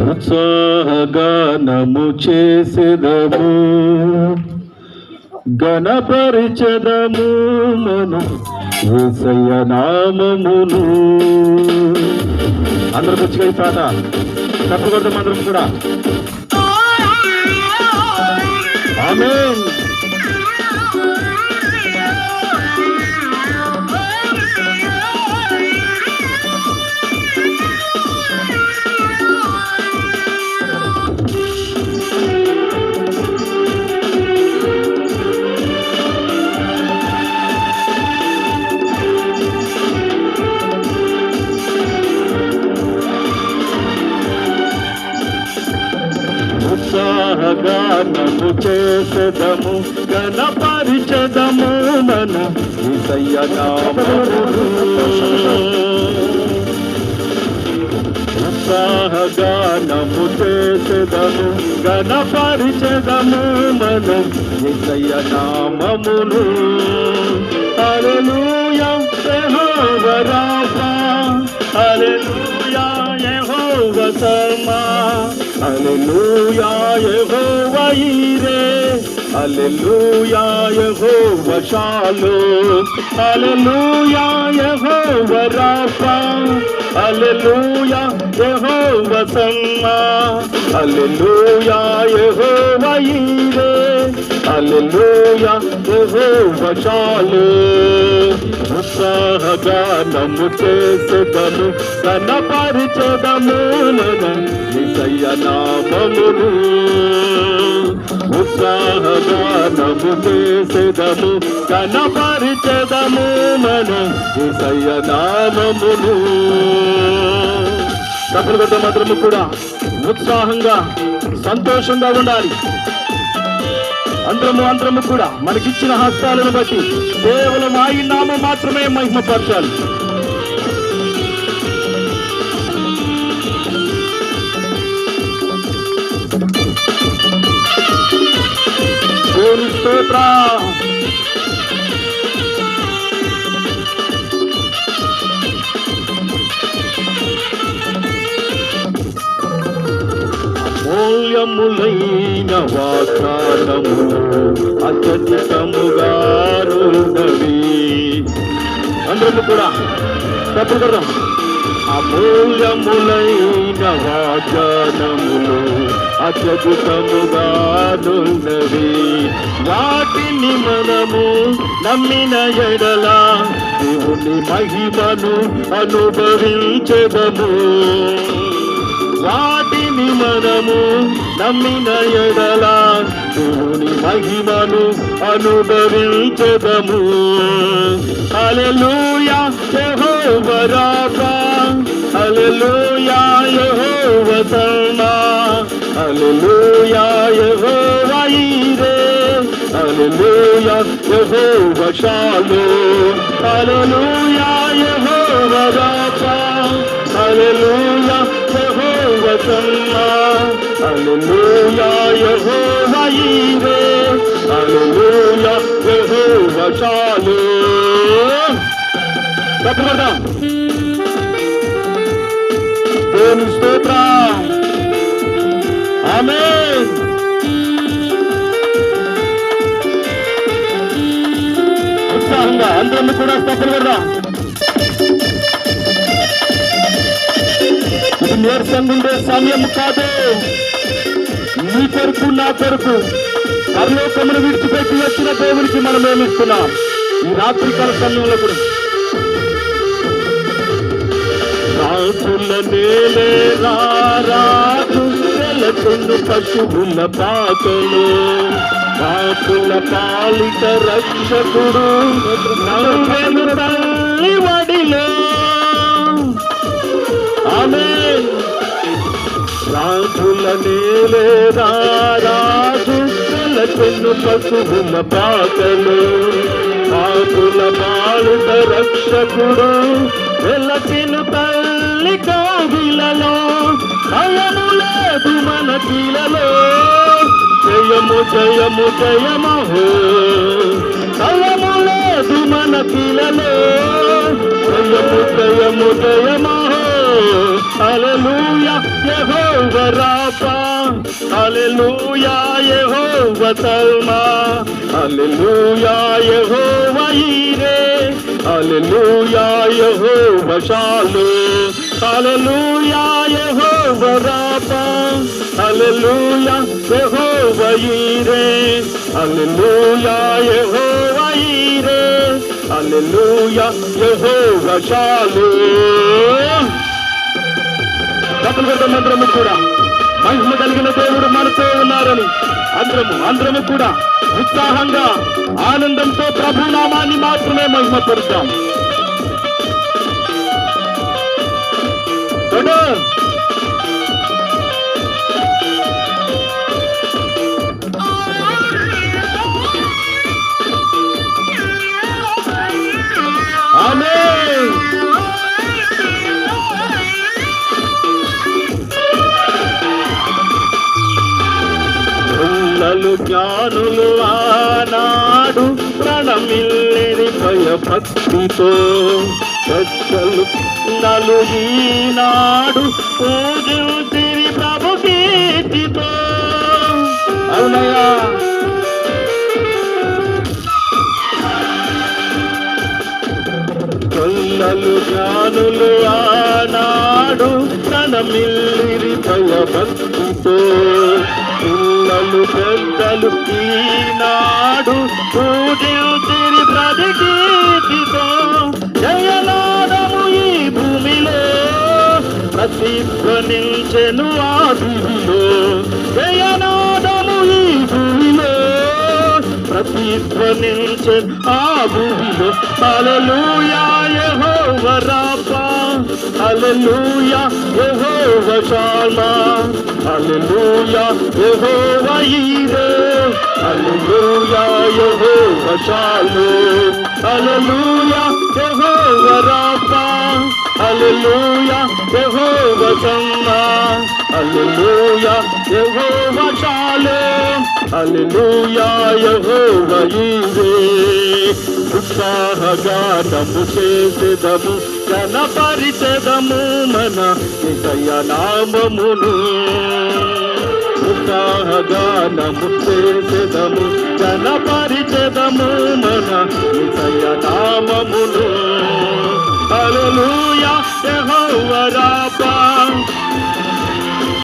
ఉత్సాహగానము చేసేదము. గణపరిచదము మన ఏసయ్య నామమును. అందరూ వచ్చి ఈ పాట తప్పకూడదు అందరం కూడా. ఆమేన్. ఉత్సాహగానము చేసేదము గణపరిచదము మన ఉత్సాహగానము చేసేదము గణపరిచదము మన ఈసయ్య నామమును హల్లెలూయా యెహోవా అరలు హల్లెలూయా యెహోవా ఈరే. హల్లెలూయా యెహోవా షాలోమ్ హల్లెలూయా యెహోవా రాఫా. హల్లెలూయా యెహోవా సమ్మా. హల్లెలూయా యెహోవా ఈరే. హల్లెలూయా యెహోవా షాలోమ్ ఉత్సాహగానము చేసేదము కనపరిచెదము నిసయ్య నామమును. ఉత్సాహగానము చేసేదము కనపరిచెదము మన నిసయ్య నామమును. సఫలగడ్డ మాత్రము కూడా ఉత్సాహంగా సంతోషంగా ఉండాలి. అందరము అందరము కూడా మనకిచ్చిన హస్తాలను బట్టి కేవలం ఆయన నామం మాత్రమే మహిమపరచాలి. మూల్యములై స్తోత్ర మూల్యములైన వాగ్దానములు అత్యధికముగారున్నవి అందరము కూడా తప్పు కదా అమూల్యములైన వాగ్దానములు అత్యధికముగానున్నవి వాటిని మనము నమ్మిన ఎడలా దేవుని మహిమను అనుభవించదము. వాటిని మనము నమ్మిన ఎడల దేవుని మహిమను అనుభవించదము. హల్లెలూయా యెహోవా రాఫా హల్లెలూయా యెహోవా సమ్మా హల్లెలూయా యెహోవా ఈరే. హల్లెలూయా యెహోవా షాలోమ్ హల్లెలూయా యెహోవా రాఫా హల్లెలూయా యెహోవా సమ్మా హల్లెలూయా యెహోవా దేవుని ఉత్సాహంగా అందరం కూడా స్తోత్రం పెడదాం నీరసంగా ఉండే సమయం కాదు. నీ కొరకు నా కొరకు పరలోకమును విడిచిపెట్టి వచ్చిన దేవునికి మనం ఏమిస్తున్నాం ఈ రాత్రికాల సమయంలో కూడా. రాజుల నేలే రారాజు పశువుల పాకలు. కాకుల పాలిత రక్షకుడు నవ్వెను తల్లి వడిలో. ఆమె రాజుల నేలే రారాజు నెలకొండు పశువుల పాకలు కాకుల పాలిట రక్షకుడు వెలసిన తల్లి కోవిలలో. భయము లేదు మన కీలలో జయము జయము జయము. హో లేదు మన కీలలో జయము జయము జయము. హల్లెలూయా యెహోవా యెహోవా రాఫా హల్లెలూయా యెహోవా సల్మా హల్లెలూయా యెహోవా ఈరే హల్లెలూయా యెహోవా షాలు హల్లెలూయా యెహోవా రాఫా హల్లెలూయా యెహోవా ఈరే హల్లెలూయా యెహోవా ఈరే హల్లెలూయా యెహోవా షాలు డబ్బులు కొడతాం అందరము కూడా. మహిమ కలిగిన దేవుడు మనతో ఉన్నారని అందరము అందరము కూడా ఉత్సాహంగా ఆనందంతో ప్రభునామాన్ని మాత్రమే మహిమ పిల్లలు జ్ఞానులు ఆనాడు ప్రణమిల్లేని భయభక్తితో. పెద్దలు నలు ఈనాడు పూజలు తిరి ప్రభు కీర్తితో. అవునయ్యా. పిల్లలు జ్ఞానులు ఆనాడు తన మిల్లిరి భయభక్తితో. పిల్లలు పెద్దలు ఈనాడు పూజించిరి ప్రతికీర్తితో జయనాదము ఈ భూమిలో. ప్రతిధ్వనించెను ఆ భూమిలో జయనాదము ఈ భూమిలో. ప్రతిధ్వనించె ఆ భూమిలో హల్లెలూయా యెహోవా రాఫా హల్లెలూయా యెహోవా షాల్మా హల్లెలూయా యెహోవా ఈరే. హల్లెలూయా యెహోవా షాలు హల్లెలూయా యెహోవా రాఫా హల్లెలూయా యెహోవా సమ్మా హల్లెలూయా యెహోవా షాలు హల్లెలూయా యెహోవా ఈరే ఉత్సాహగానము చేసేదము గణపరిచెదము మన నిజయ నామమును ఉత్సాహగానము చేసేదము గణపరిచెదము మన నిజయ నామమును. హల్లెలూయా యెహోవా